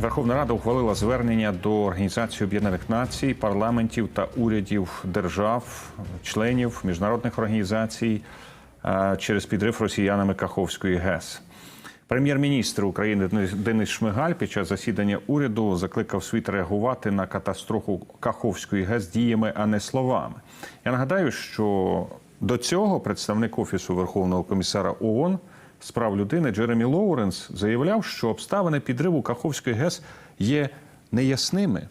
Верховна Рада ухвалила звернення до Організації Об'єднаних Націй, парламентів та урядів держав, членів міжнародних організацій е, через підрив росіянами Каховської ГЕС. Прем'єр-міністр України Денис- Денис Шмигаль під час засідання уряду закликав світ реагувати на катастрофу Каховської ГЕС діями, а не словами. Я нагадаю, що до цього представник офісу Верховного комісара ООН з прав людини Джеремі Лоуренс заявляв, що обставини підриву Каховської ГЕС є неясними.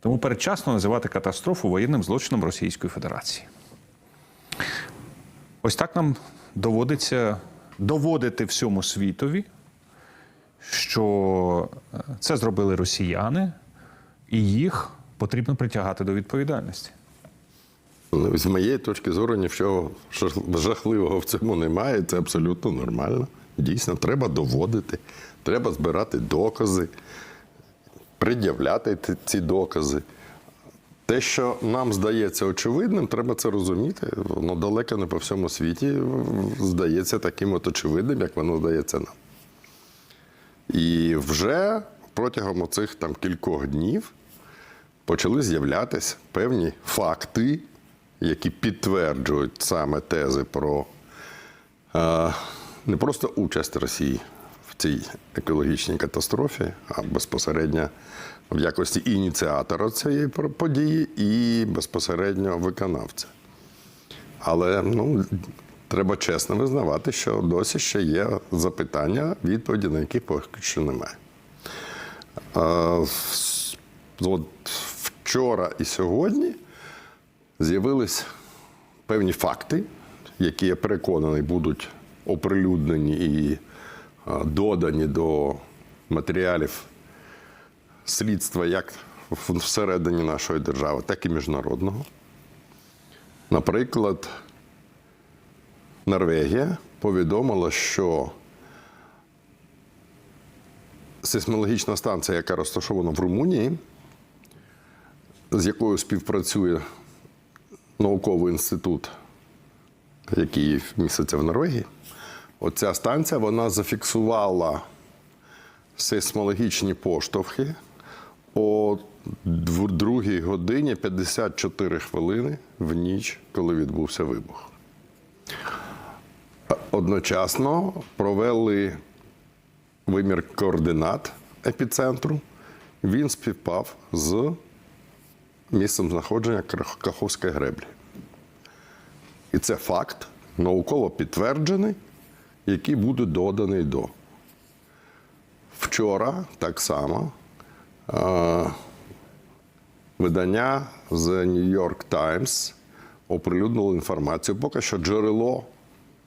Тому передчасно називати катастрофу воєнним злочином Російської Федерації. Ось так нам доводиться доводити всьому світові, що е, це зробили росіяни, і їх потрібно притягати до відповідальності. З моєї точки зору, нічого жахливого в цьому немає. Це абсолютно нормально. Дійсно, треба доводити, треба збирати докази, пред'являти ці докази. Те, що нам здається очевидним, треба це розуміти. Воно далеко не по всьому світі здається таким от очевидним, як воно здається нам. І вже протягом оцих там кількох днів почали з'являтися певні факти, які підтверджують саме тези про е, не просто участь Росії в цій екологічній катастрофі, а безпосередньо в якості ініціатора цієї події і безпосередньо виконавця. Але ну, треба чесно визнавати, що досі ще є запитання, відповіді на які поки що немає. С- От вчора і сьогодні з'явились певні факти, які я переконаний будуть оприлюднені і додані до матеріалів слідства як всередині нашої держави, так і міжнародного. Наприклад, Норвегія повідомила, що сейсмологічна станція, яка розташована в Румунії, з якою співпрацює науковий інститут, який міститься в Норвегії, оця станція вона зафіксувала сейсмологічні поштовхи о 2 годині 54 хвилини в ніч, коли відбувся вибух. Одночасно провели вимір координат епіцентру. Він співпав з місцем знаходження Каховської греблі. І це факт, науково підтверджений, який буде доданий до. Вчора так само е, видання The New York Times оприлюднило інформацію. Поки що джерело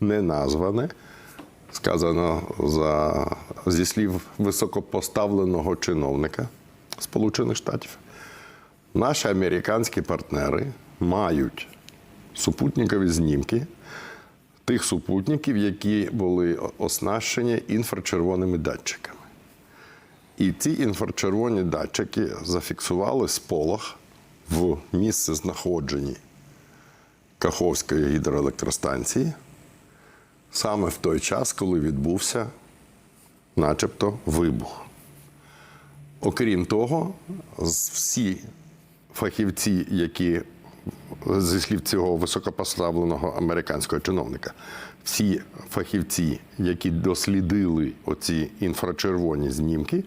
не назване. Сказано за, зі слів високопоставленого чиновника Сполучених Штатів. Наші американські партнери мають супутникові знімки тих супутників, які були оснащені інфрачервоними датчиками. І ці інфрачервоні датчики зафіксували сполох в місце знаходженні Каховської гідроелектростанції саме в той час, коли відбувся начебто вибух. Окрім того, всі фахівці, які зі слів цього високопоставленого американського чиновника, всі фахівці, які дослідили оці інфрачервоні знімки,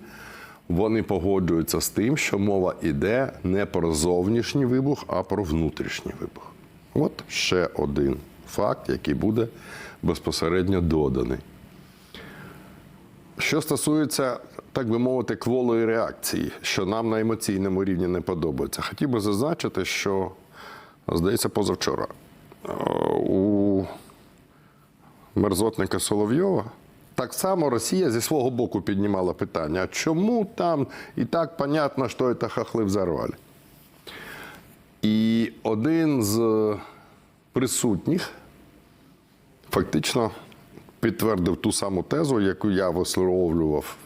вони погоджуються з тим, що мова йде не про зовнішній вибух, а про внутрішній вибух. От ще один факт, який буде безпосередньо доданий. Що стосується, так би мовити, кволої реакції, що нам на емоційному рівні не подобається, хотів би зазначити, що, здається, позавчора е, у мерзотника Соловйова так само Росія зі свого боку піднімала питання, чому там і так понятно, що це хахли взорвали. І один з присутніх фактично підтвердив ту саму тезу, яку я висловлював,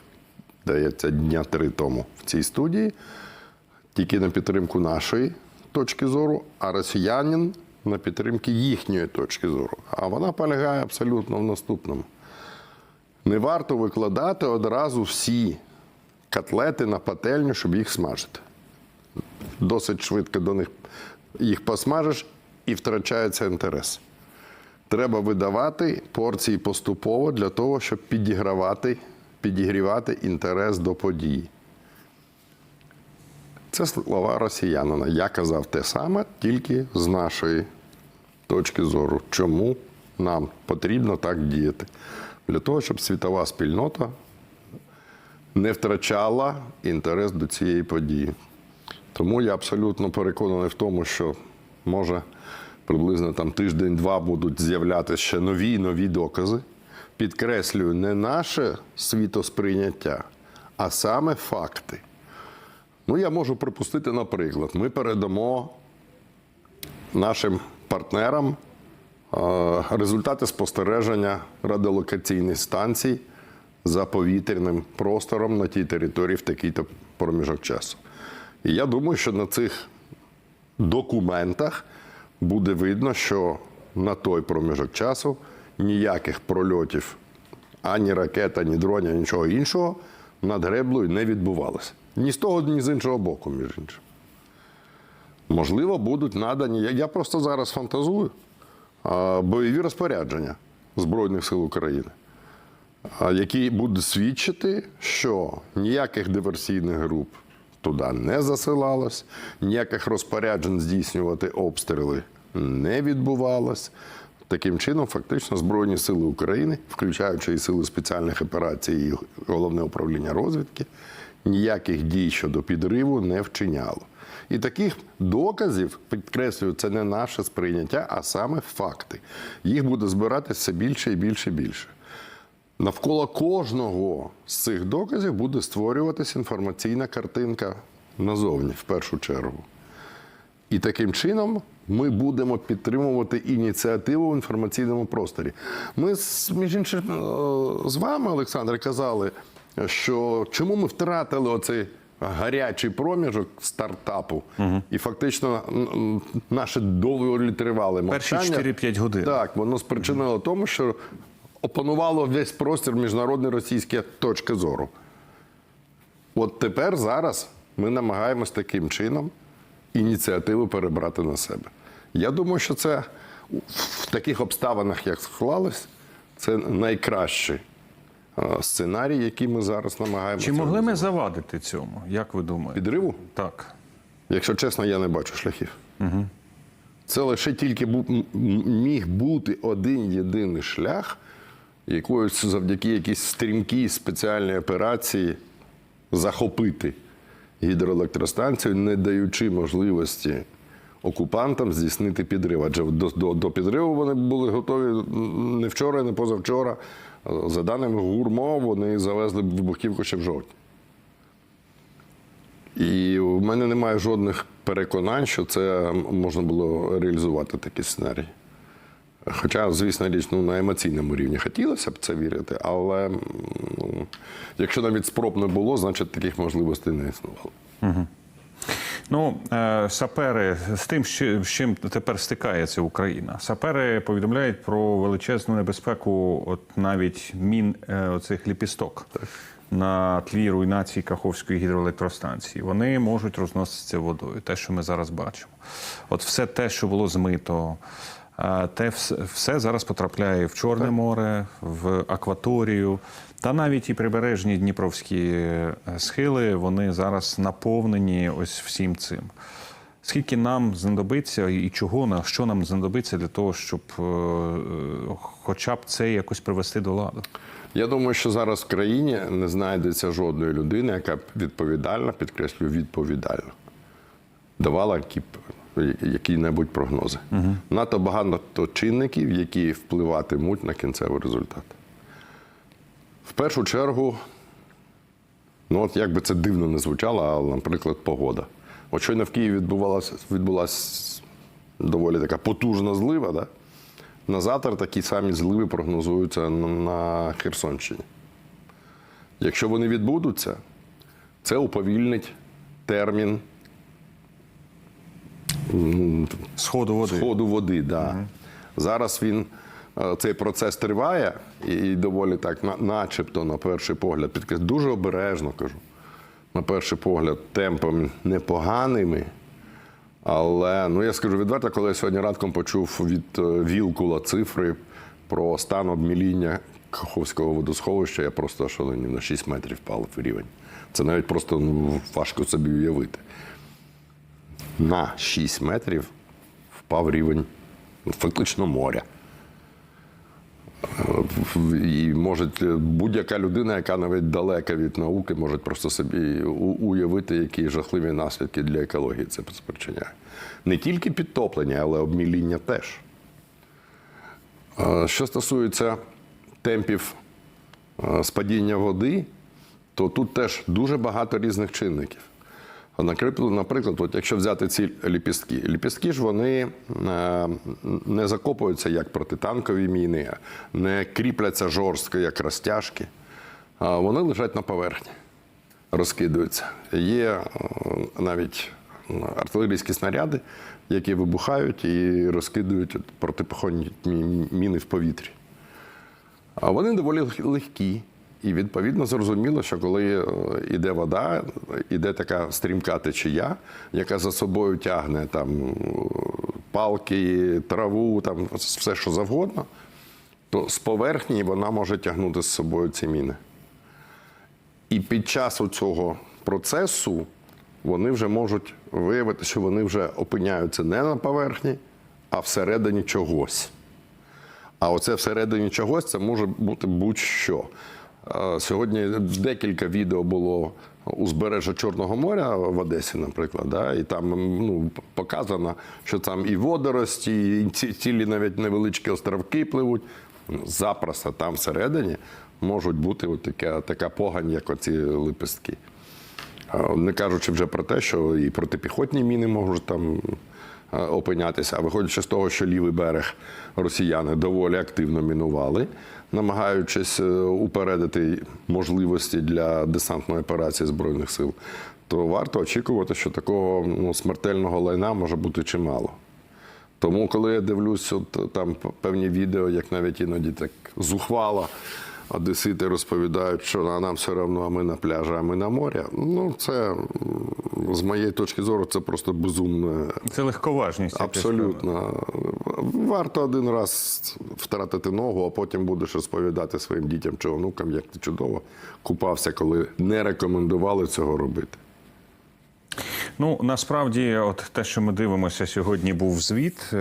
здається, дня три тому в цій студії, тільки на підтримку нашої точки зору, а росіянин на підтримку їхньої точки зору. А вона полягає абсолютно в наступному. Не варто викладати одразу всі котлети на пательню, щоб їх смажити. Досить швидко до них їх посмажиш і втрачається інтерес. Треба видавати порції поступово для того, щоб підігравати, підігрівати інтерес до події. Це слова росіянина. Я казав те саме, тільки з нашої точки зору. Чому нам потрібно так діяти? Для того, щоб світова спільнота не втрачала інтерес до цієї події. Тому я абсолютно переконаний в тому, що може приблизно там тиждень-два будуть з'являтися ще нові і нові докази. Підкреслюю, не наше світосприйняття, а саме факти. Ну, я можу припустити, наприклад, ми передамо нашим партнерам е, результати спостереження радіолокаційних станцій за повітряним простором на тій території в такий-то проміжок часу. І я думаю, що на цих документах буде видно, що на той проміжок часу ніяких прольотів ані ракет, ані дронів, нічого іншого над греблею не відбувалося. Ні з того, ні з іншого боку, між іншим. Можливо, будуть надані. Я просто зараз фантазую бойові розпорядження Збройних сил України, які будуть свідчити, що ніяких диверсійних груп туди не засилалось, ніяких розпоряджень здійснювати обстріли не відбувалось. Таким чином, фактично, Збройні сили України, включаючи і сили спеціальних операцій, і головне управління розвідки, ніяких дій щодо підриву не вчиняло. І таких доказів, підкреслюю, це не наше сприйняття, а саме факти. Їх буде збиратися все більше і більше і більше. Навколо кожного з цих доказів буде створюватися інформаційна картинка назовні, в першу чергу. І таким чином ми будемо підтримувати ініціативу в інформаційному просторі. Ми, між іншим, е, з вами, Олександр, казали, що чому ми втратили оцей гарячий проміжок стартапу, і фактично наше доволі тривале Перші мовчання. 4-5 годин. Так, воно спричинило тому, що опанувало весь простір міжнародної російської точки зору. От тепер зараз ми намагаємось таким чином ініціативу перебрати на себе. Я думаю, що це в таких обставинах, як склалось, це найкращий е, сценарій, який ми зараз намагаємося. Чи могли ми завадити цьому? Як ви думаєте? підриву? Так. Якщо чесно, я не бачу шляхів. Угу. Це лише тільки міг бути один єдиний шлях, якоюсь завдяки якійсь стрімкій спеціальній операції захопити гідроелектростанцію, не даючи можливості окупантам здійснити підрив. Адже до, до, до підриву вони були готові не вчора, не позавчора. За даними ГУРМО, вони завезли вибухівку ще в жовтні. І в мене немає жодних переконань, що це можна було реалізувати такий сценарій. Хоча, звісно, річ, ну, на емоційному рівні хотілося б це вірити, але ну, якщо навіть спроб не було, значить таких можливостей не існувало. Ну, е, сапери з тим, з чим тепер стикається Україна. Сапери повідомляють про величезну небезпеку, от навіть мін е, оцих ліпісток на тлі руйнації Каховської гідроелектростанції. Вони можуть розноситися водою. Те, що ми зараз бачимо. От все те, що було змито. Те все, зараз потрапляє в Чорне море, в акваторію, та навіть і прибережні дніпровські е, схили вони зараз наповнені ось всім цим. Скільки нам знадобиться і чого на що нам знадобиться для того, щоб е, хоча б це якось привести до ладу? Я думаю, що зараз в країні не знайдеться жодної людини, яка відповідальна, підкреслюю, відповідальна, давала які б- які-небудь прогнози. Угу. Надто багато чинників, які впливатимуть на кінцевий результат. В першу чергу, ну от як би це дивно не звучало, але, наприклад, погода. От щойно в Києві відбувалася, відбулася доволі така потужна злива. Да? На завтра такі самі зливи прогнозуються на Херсонщині. Якщо вони відбудуться, це уповільнить термін Сходу води. сходу води. Да. Зараз він е, цей процес триває і, доволі так, на- начебто, на перший погляд, підкреслю, дуже обережно кажу. на перший погляд, темпами непоганими. Але ну я скажу відверто, коли я сьогодні ранком почув від е, Вілкула цифри про стан обміління Каховського водосховища, я просто шаленів на 6 метрів впав в рівень. Це навіть просто ну, важко собі уявити. На 6 метрів впав рівень фактично моря. І може будь-яка людина, яка навіть далека від науки, може просто собі уявити, які жахливі наслідки для екології це спричиняє. Не тільки підтоплення, але обміління теж. Е, Що стосується темпів е, спадіння води, то тут теж дуже багато різних чинників. А, Наприклад, от якщо взяти ці ліпістки, ліпістки ж вони е, не закопуються як протитанкові міни, не кріпляться жорстко, як розтяжки, вони лежать на поверхні, розкидаються. Є е, навіть артилерійські снаряди, які вибухають і розкидують протипіхотні міни в повітрі. Вони доволі легкі. І відповідно зрозуміло, що коли йде вода, іде така стрімка течія, яка за собою тягне там е, палки, траву, там все, що завгодно, то з поверхні вона може тягнути з собою ці міни. І під час цього процесу вони вже можуть виявити, що вони вже опиняються не на поверхні, а всередині чогось. А оце всередині чогось це може бути будь-що. Сьогодні декілька відео було узбережжя Чорного моря в Одесі, наприклад, да, і там ну, показано, що там і водорості, і ці- цілі навіть невеличкі островки пливуть. Ну, Запросто там всередині можуть бути от така, така погань, як оці лепестки. Не кажучи вже про те, що і протипіхотні міни можуть там опинятися. А виходячи з того, що лівий берег росіяни доволі активно мінували, намагаючись е, упередити можливості для десантної операції Збройних сил, то варто очікувати, що такого ну, смертельного лайна може бути чимало. Тому, коли я дивлюсь, от там певні відео, як навіть іноді так зухвало, одесити розповідають, що «А нам все одно, а ми на пляжі, а ми на морі. Ну, це з моєї точки зору, це просто безумне. Це легковажність. Абсолютно. Варто один раз втратити ногу, а потім будеш розповідати своїм дітям чи онукам, як ти чудово купався, коли не рекомендували цього робити. Ну насправді, от те, що ми дивимося сьогодні, був звіт, е,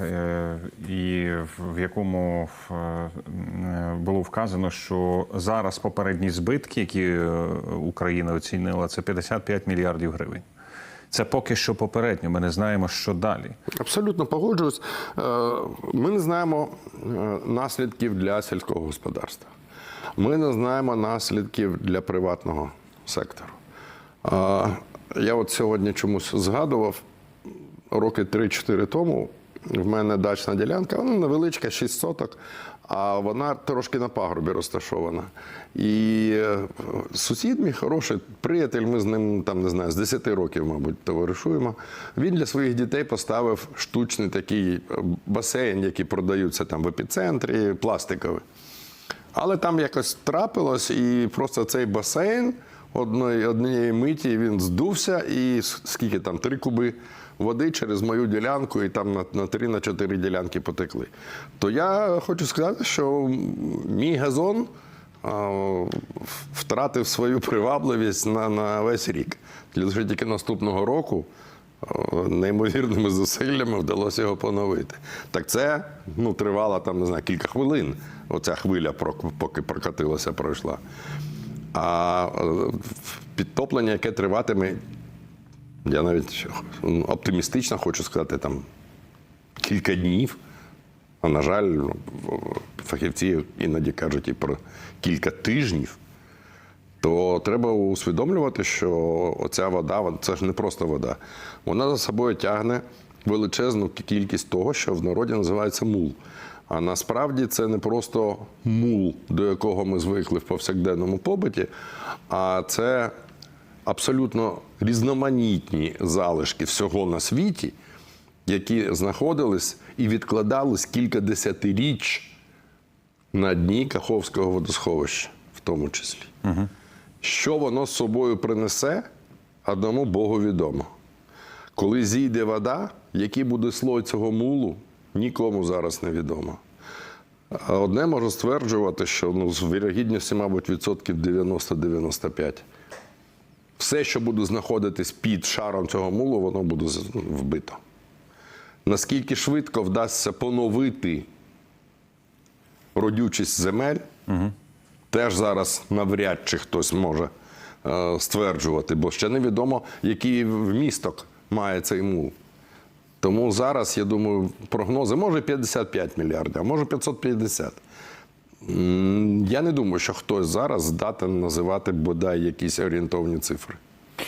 е, і в- якому е, було вказано, що зараз попередні збитки, які Україна оцінила, це 55 мільярдів гривень. Це поки що попередньо. Ми не знаємо, що далі. Абсолютно погоджуюсь. Ми не знаємо наслідків для сільського господарства. Ми не знаємо наслідків для приватного сектору. Я от сьогодні чомусь згадував роки 3-4 тому. В мене дачна ділянка, вона невеличка, 6 соток, а вона трошки на пагорбі розташована. І е, сусід мій хороший приятель, ми з ним там не знаю, з 10 років, мабуть, товаришуємо. Він для своїх дітей поставив штучний такий е, басейн, який продаються там в епіцентрі, пластиковий. Але там якось трапилось, і просто цей басейн одної, однієї миті він здувся, і скільки там, три куби води через мою ділянку, і там на, на три, на чотири ділянки потекли. То я хочу сказати, що мій газон а, втратив свою привабливість на, на весь рік. Лише тільки наступного року неймовірними зусиллями вдалося його поновити. Так це ну, тривало там, не знаю, кілька хвилин. Оця хвиля, поки прокатилася, пройшла. А е, підтоплення, яке триватиме, я навіть оптимістично хочу сказати, там кілька днів. А на жаль, ну, фахівці іноді кажуть і про кілька тижнів то треба усвідомлювати, що оця вода це ж не просто вода. Вона за собою тягне величезну кількість того, що в народі називається мул. А насправді це не просто мул, до якого ми звикли в повсякденному побуті, а це абсолютно різноманітні залишки всього на світі, які знаходились і відкладались кілька десятиріч на дні Каховського водосховища, в тому числі. Що воно з собою принесе, одному Богу відомо. Коли зійде вода, який буде слой цього мулу, нікому зараз не відомо. Одне можу стверджувати, що ну, з вірогідністю, мабуть, відсотків 90-95. Все, що буде знаходитись під шаром цього мулу, воно буде вбито. Наскільки швидко вдасться поновити родючість земель, теж зараз навряд чи хтось може е, стверджувати, бо ще невідомо, який вмісток має цей мул. Тому зараз, я думаю, прогнози може 55 мільярдів, а може 550. М, Я не думаю, що хтось зараз здатен називати бодай якісь орієнтовні цифри.